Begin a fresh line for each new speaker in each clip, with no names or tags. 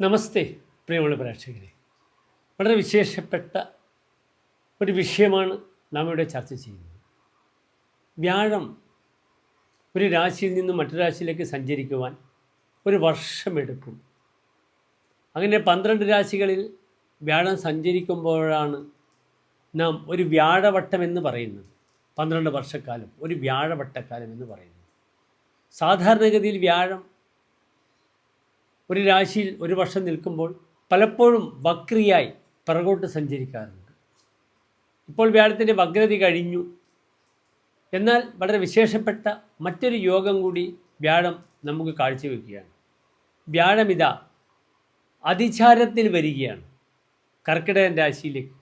നമസ്തേ പ്രിയമുള്ള പ്രേക്ഷകരെ. വളരെ വിശേഷപ്പെട്ട ഒരു വിഷയമാണ് നാം ഇവിടെ ചർച്ച ചെയ്യുന്നത്. വ്യാഴം ഒരു രാശിയിൽ നിന്നും മറ്റു രാശിയിലേക്ക് സഞ്ചരിക്കുവാൻ ഒരു വർഷമെടുക്കും. അങ്ങനെ പന്ത്രണ്ട് രാശികളിൽ വ്യാഴം സഞ്ചരിക്കുമ്പോഴാണ് നാം ഒരു വ്യാഴവട്ടം എന്ന് പറയുന്നത്. പന്ത്രണ്ട് വർഷക്കാലം ഒരു വ്യാഴവട്ടക്കാലം എന്ന് പറയുന്നത്. സാധാരണഗതിയിൽ വ്യാഴം ഒരു രാശിയിൽ ഒരു വർഷം നിൽക്കുമ്പോൾ പലപ്പോഴും വക്രിയായി പിറകോട്ട് സഞ്ചരിക്കാറുണ്ട്. ഇപ്പോൾ വ്യാഴത്തിന്റെ വക്രതി കഴിഞ്ഞു. എന്നാൽ വളരെ വിശേഷപ്പെട്ട മറ്റൊരു യോഗം കൂടി വ്യാഴം നമുക്ക് കാഴ്ചവെക്കുകയാണ്. വ്യാഴമിത അതിചാരത്തിൽ വരികയാണ് കർക്കിടകൻ രാശിയിലേക്ക്.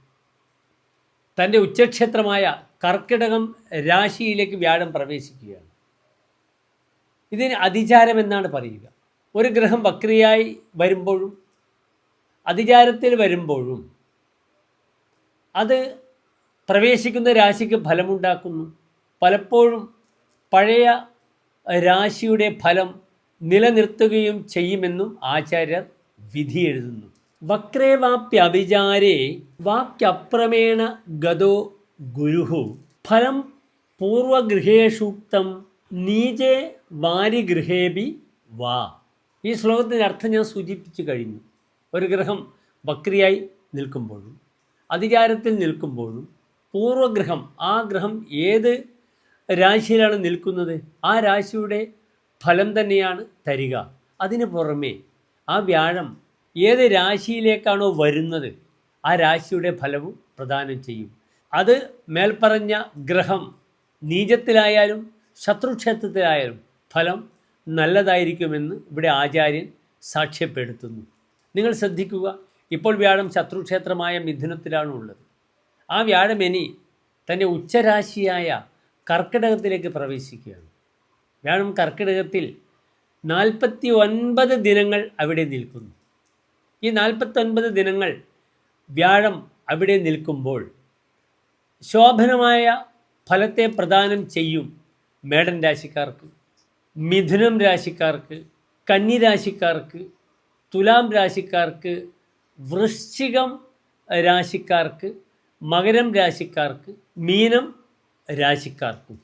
തന്റെ ഉച്ചക്ഷേത്രമായ കർക്കിടകം രാശിയിലേക്ക് വ്യാഴം പ്രവേശിക്കുകയാണ്. ഇതിന് അതിചാരം എന്നാണ് പറയുക. ഒരു ഗ്രഹം വക്രിയായി വരുമ്പോഴും അതിചാരത്തിൽ വരുമ്പോഴും അത് പ്രവേശിക്കുന്ന രാശിക്ക് ഫലമുണ്ടാക്കുന്നു. പലപ്പോഴും പഴയ രാശിയുടെ ഫലം നിലനിർത്തുകയും ചെയ്യുമെന്നും ആചാര്യർ വിധി എഴുതുന്നു. വക്രേ വാപ്യഭിചാരേ വാക്യപ്രമേണ ഗതോ ഗുരുഹു. ഫലം പൂർവഗൃഹേഷൂക്തം നീചേ വാരിഗൃഹേബി വാ. ഈ ശ്ലോകത്തിന്റെ അർത്ഥം ഞാൻ സൂചിപ്പിച്ചു കഴിഞ്ഞു. ഒരു ഗ്രഹം വക്രിയായി നിൽക്കുമ്പോഴും അധികാരത്തിൽ നിൽക്കുമ്പോഴും പൂർവഗ്രഹം ആ ഗ്രഹം ഏത് രാശിയിലാണ് നിൽക്കുന്നത്? ആ രാശിയുടെ ഫലം തന്നെയാണ് തരിക. അതിന് പുറമേ ആ വ്യാഴം ഏത് രാശിയിലേക്കാണോ വരുന്നത് ആ രാശിയുടെ ഫലവും പ്രദാനം ചെയ്യും. അത് മേൽപ്പറഞ്ഞ ഗ്രഹം നീചത്തിലായാലും ശത്രുക്ഷേത്രത്തിലായാലും ഫലം നല്ലതായിരിക്കുമെന്ന് ഇവിടെ ആചാര്യൻ സാക്ഷ്യപ്പെടുത്തുന്നു. നിങ്ങൾ ശ്രദ്ധിക്കുക ഇപ്പോൾ വ്യാഴം ശത്രുക്ഷേത്രമായ മിഥുനത്തിലാണ് ഉള്ളത്. ആ വ്യാഴം ഇനി തന്റെ ഉച്ചരാശിയായ കർക്കിടകത്തിലേക്ക് പ്രവേശിക്കുകയാണ്. വ്യാഴം കർക്കിടകത്തിൽ നാൽപ്പത്തി ഒൻപത് ദിനങ്ങൾ അവിടെ നിൽക്കുന്നു. ഈ നാൽപ്പത്തൊൻപത് ദിനങ്ങൾ വ്യാഴം അവിടെ നിൽക്കുമ്പോൾ ശോഭനമായ ഫലത്തെ പ്രദാനം ചെയ്യും മേടൻ രാശിക്കാർക്ക്. മിഥുനം രാശിക്കാർക്ക് കന്നി രാശിക്കാർക്ക് തുലാം രാശിക്കാർക്ക് വൃശ്ചികം രാശിക്കാർക്ക് മകരം രാശിക്കാർക്ക് മീനം രാശിക്കാർക്കും.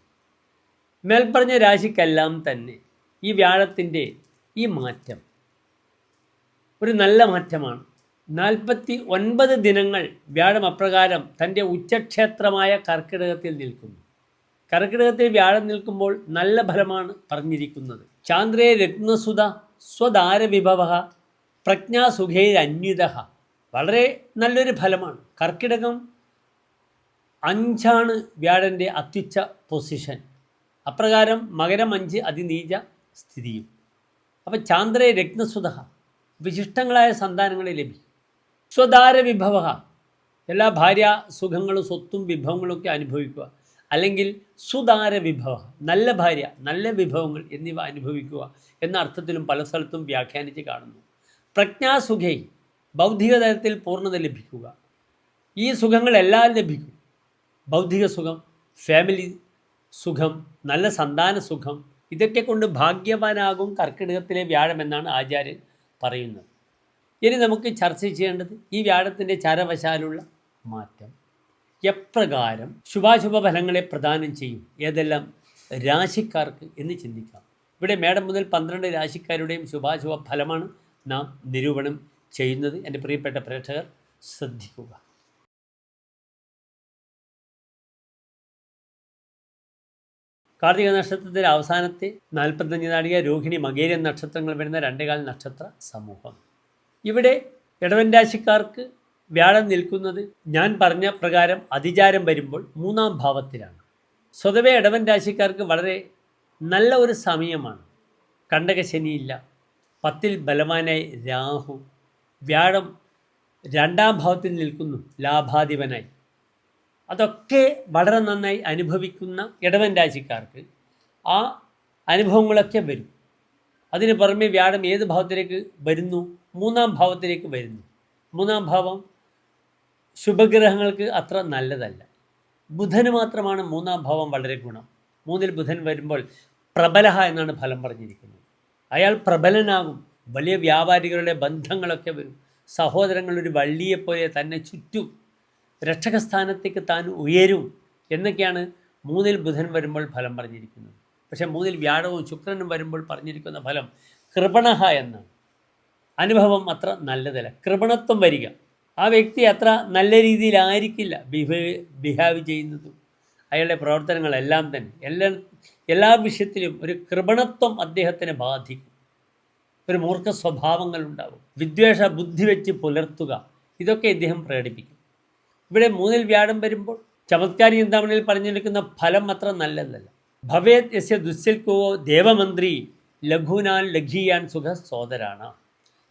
മേൽപ്പറഞ്ഞ രാശിക്കെല്ലാം തന്നെ ഈ വ്യാഴത്തിന്റെ ഈ മാറ്റം ഒരു നല്ല മാറ്റമാണ്. നാൽപ്പത്തി ഒൻപത് ദിനങ്ങൾ വ്യാഴം അപ്രകാരം തന്റെ ഉച്ചക്ഷേത്രമായ കർക്കിടകത്തിൽ നിൽക്കുന്നു. കർക്കിടകത്തിൽ വ്യാഴം നിൽക്കുമ്പോൾ നല്ല ഫലമാണ് പറഞ്ഞിരിക്കുന്നത്. ചാന്ദ്രേ രത്നസുത സ്വദാര വിഭവ പ്രജ്ഞാസുഖേ അന്യുത. വളരെ നല്ലൊരു ഫലമാണ്. കർക്കിടകം അഞ്ചാണ് വ്യാഴന്റെ അത്യുച്ച പൊസിഷൻ. അപ്രകാരം മകരം അഞ്ച് അതിനീച സ്ഥിതിയും. അപ്പം ചാന്ദ്രേ രത്നസുത വിശിഷ്ടങ്ങളായ സന്താനങ്ങളെ ലഭിക്കും. സ്വദാര വിഭവ എല്ലാ ഭാര്യ സുഖങ്ങളും സ്വത്തും വിഭവങ്ങളൊക്കെ അനുഭവിക്കുക. അല്ലെങ്കിൽ സുതാര വിഭവ നല്ല ഭാര്യ നല്ല വിഭവങ്ങൾ എന്നിവ അനുഭവിക്കുക എന്ന അർത്ഥത്തിലും പല സ്ഥലത്തും വ്യാഖ്യാനിച്ച് കാണുന്നു. പ്രജ്ഞാസുഖൈ ബൗദ്ധിക തലത്തിൽ പൂർണത ലഭിക്കുക. ഈ സുഖങ്ങളെല്ലാം ലഭിക്കും. ബൗദ്ധിക സുഖം ഫാമിലി സുഖം നല്ല സന്താന സുഖം ഇതൊക്കെ കൊണ്ട് ഭാഗ്യവാനാകും കർക്കിടകത്തിലെ വ്യാഴം എന്നാണ് ആചാര്യൻ പറയുന്നത്. ഇനി നമുക്ക് ചർച്ച ചെയ്യേണ്ടത് ഈ വ്യാഴത്തിന്റെ ചരവശാലുള്ള മാറ്റം. എപ്രകാരം ശുഭാശുഭ ഫലങ്ങളെ പ്രദാനം ചെയ്യും. ഏതെല്ലാം? രാശിക്കാർക്ക് എന്ന് ചിന്തിക്കാം. ഇവിടെ മേഡം മുതൽ പന്ത്രണ്ട് രാശിക്കാരുടെയും ശുഭാശുഭ ഫലമാണ് നാം നിരൂപണം ചെയ്യുന്നത്. എന്റെ പ്രിയപ്പെട്ട പ്രേക്ഷകർ ശ്രദ്ധിക്കുക. കാർത്തിക നക്ഷത്രത്തിന്റെ അവസാനത്തെ നാൽപ്പത്തഞ്ച് നാടിക രോഹിണി മകേരിയൻ നക്ഷത്രങ്ങൾ വരുന്ന രണ്ടേകാൽ നക്ഷത്ര സമൂഹം. ഇവിടെ ഇടവൻ രാശിക്കാർക്ക് വ്യാഴം നിൽക്കുന്നത് ഞാൻ പറഞ്ഞ പ്രകാരം അതിചാരം വരുമ്പോൾ മൂന്നാം ഭാവത്തിലാണ്. സ്വതവേ ഇടവൻ രാശിക്കാർക്ക് വളരെ നല്ല ഒരു സമയമാണ്. കണ്ടകശനിയില്ല പത്തിൽ ബലവാനായി രാഹു വ്യാഴം രണ്ടാം ഭാവത്തിൽ നിൽക്കുന്നു. ലാഭാധിപനായി. അതൊക്കെ വളരെ നന്നായി അനുഭവിക്കുന്ന ഇടവൻ രാശിക്കാർക്ക് ആ അനുഭവങ്ങളൊക്കെ വരും. അതിന് പുറമെ വ്യാഴം ഏത് ഭാവത്തിലേക്ക് വരുന്നു? മൂന്നാം ഭാവത്തിലേക്ക് വരുന്നു. മൂന്നാം ഭാവം ശുഭഗ്രഹങ്ങൾക്ക് അത്ര നല്ലതല്ല. ബുധന് മാത്രമാണ് മൂന്നാം ഭാവം വളരെ ഗുണം. മൂന്നിൽ ബുധൻ വരുമ്പോൾ പ്രബലഹ എന്നാണ് ഫലം പറഞ്ഞിരിക്കുന്നത്. അയാൾ പ്രബലനാകും. വലിയ വ്യാപാരികളുടെ ബന്ധങ്ങളൊക്കെ വരും സഹോദരങ്ങളൊരു വള്ളിയെപ്പോലെ തന്നെ ചുറ്റും രക്ഷകസ്ഥാനത്തേക്ക് താൻ ഉയരും എന്നൊക്കെയാണ് മൂന്നിൽ ബുധൻ വരുമ്പോൾ ഫലം പറഞ്ഞിരിക്കുന്നത്. പക്ഷേ മൂന്നിൽ വ്യാഴവും ശുക്രനും വരുമ്പോൾ പറഞ്ഞിരിക്കുന്ന ഫലം കൃപണഹ എന്നാണ്. അനുഭവം അത്ര നല്ലതല്ല. കൃപണത്വം വരിക. ആ വ്യക്തി അത്ര നല്ല രീതിയിലായിരിക്കില്ല. ബിഹേവ് ബിഹേവ് ചെയ്യുന്നതും. അയാളുടെ പ്രവർത്തനങ്ങളെല്ലാം തന്നെ എല്ലാ എല്ലാ വിഷയത്തിലും ഒരു കൃപണത്വം അദ്ദേഹത്തിനെ ബാധിക്കും. ഒരു മൂർഖ സ്വഭാവങ്ങൾ ഉണ്ടാവും വിദ്വേഷ ബുദ്ധി വെച്ച് പുലർത്തുക. ഇതൊക്കെ ഇദ്ദേഹം പ്രകടിപ്പിക്കും. ഇവിടെ മൂന്നിൽ വ്യാഴം വരുമ്പോൾ ചമത്കാരി ചിന്താമണിയിൽ പറഞ്ഞിരിക്കുന്ന ഫലം അത്ര നല്ലതല്ല. ഭവേത് യസ്യ ദുസ്സൽക്കോ ദേവമന്ത്രി ലഘുനാൻ ലഘീയാൻ സുഖ സോദരാണ്.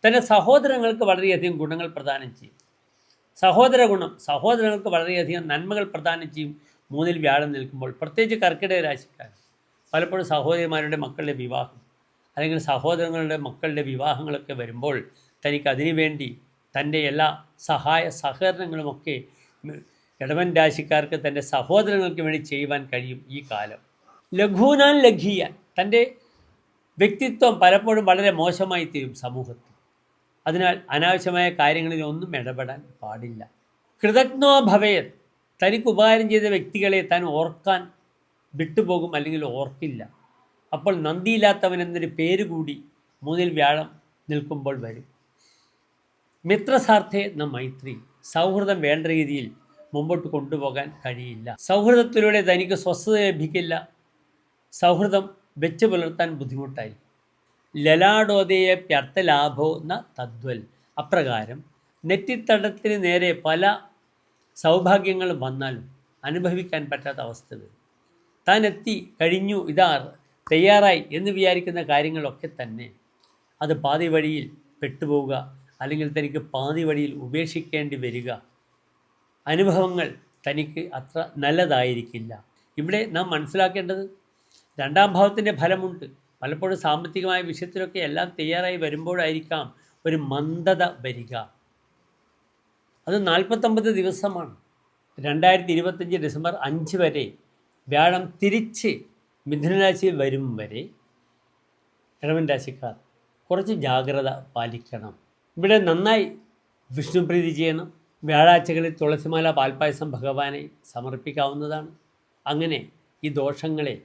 തന്റെ സഹോദരങ്ങൾക്ക് വളരെയധികം ഗുണങ്ങൾ പ്രദാനം ചെയ്യും. സഹോദര ഗുണം സഹോദരങ്ങൾക്ക് വളരെയധികം നന്മകൾ പ്രദാനം ചെയ്യും. മൂന്നിൽ വ്യാഴം നിൽക്കുമ്പോൾ പ്രത്യേകിച്ച് കർക്കിടക രാശിക്കാർ. പലപ്പോഴും സഹോദരിമാരുടെ മക്കളുടെ വിവാഹം അല്ലെങ്കിൽ സഹോദരങ്ങളുടെ മക്കളുടെ വിവാഹങ്ങളൊക്കെ വരുമ്പോൾ തനിക്ക് അതിനുവേണ്ടി തന്റെ എല്ലാ സഹായ സഹകരണങ്ങളുമൊക്കെ ഇടവൻ രാശിക്കാർക്ക് തന്റെ സഹോദരങ്ങൾക്ക് വേണ്ടി ചെയ്യുവാൻ കഴിയും ഈ കാലം. ലഘൂനാൻ ലഘീയാൻ തന്റെ വ്യക്തിത്വം പലപ്പോഴും വളരെ മോശമായി തീരും സമൂഹത്തിൽ. അതിനാൽ അനാവശ്യമായ കാര്യങ്ങളിൽ ഒന്നും ഇടപെടാൻ പാടില്ല. കൃതജ്ഞോ തനിക്ക് ഉപകാരം ചെയ്ത വ്യക്തികളെ താൻ ഓർക്കാൻ വിട്ടുപോകും അല്ലെങ്കിൽ ഓർക്കില്ല. അപ്പോൾ നന്ദിയില്ലാത്തവൻ എന്നൊരു പേര് കൂടി മൂന്നിൽ വ്യാഴം നിൽക്കുമ്പോൾ വരും. മിത്രസാർത്ഥേ ന മൈത്രി. സൗഹൃദം വേണ്ട രീതിയിൽ മുമ്പോട്ട് കൊണ്ടുപോകാൻ കഴിയില്ല. സൗഹൃദത്തിലൂടെ തനിക്ക് സ്വസ്ഥത ലഭിക്കില്ല. സൗഹൃദം വെച്ച് പുലർത്താൻ ബുദ്ധിമുട്ടായി ലലാടോദയെ പ്യർത്ഥലാഭോ ന തദ്വൽ. അപ്രകാരം നെറ്റിത്തടത്തിന് നേരെ പല സൗഭാഗ്യങ്ങളും വന്നാലും അനുഭവിക്കാൻ പറ്റാത്ത അവസ്ഥ വരും. താൻ എത്തി കഴിഞ്ഞു ഇതാ തയ്യാറായി എന്ന് വിചാരിക്കുന്ന കാര്യങ്ങളൊക്കെ തന്നെ. അത് പാതി വഴിയിൽ പെട്ടുപോവുക അല്ലെങ്കിൽ തനിക്ക് പാതി വഴിയിൽ ഉപേക്ഷിക്കേണ്ടി വരിക. അനുഭവങ്ങൾ തനിക്ക് അത്ര നല്ലതായിരിക്കില്ല. ഇവിടെ നാം മനസ്സിലാക്കേണ്ടത് രണ്ടാം ഭാവത്തിന്റെ ഫലമുണ്ട്. പലപ്പോഴും സാമ്പത്തികമായ വിഷയത്തിലൊക്കെ എല്ലാം തയ്യാറായി വരുമ്പോഴായിരിക്കാം ഒരു മന്ദത വരിക. അത് നാൽപ്പത്തൊമ്പത് ദിവസമാണ്. രണ്ടായിരത്തി ഇരുപത്തഞ്ച് ഡിസംബർ അഞ്ച് വരെ വ്യാഴം തിരിച്ച് മിഥുനരാശിയിൽ വരും വരെ ഇടവൻ രാശിക്കാർ കുറച്ച് ജാഗ്രത പാലിക്കണം. ഇവിടെ നന്നായി വിഷ്ണുപ്രീതി ചെയ്യണം. വ്യാഴാഴ്ചകളിൽ തുളസിമാല പാൽപ്പായസം ഭഗവാനെ സമർപ്പിക്കാവുന്നതാണ്. അങ്ങനെ ഈ ദോഷങ്ങളെ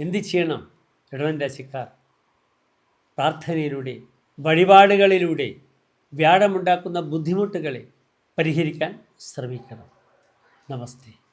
എന്ത് ചെയ്യണം? ഇടവൻ രാശിക്കാർ പ്രാർത്ഥനയിലൂടെ വഴിപാടുകളിലൂടെ വ്യാഴമുണ്ടാക്കുന്ന ബുദ്ധിമുട്ടുകളെ പരിഹരിക്കാൻ ശ്രമിക്കണം. നമസ്തേ.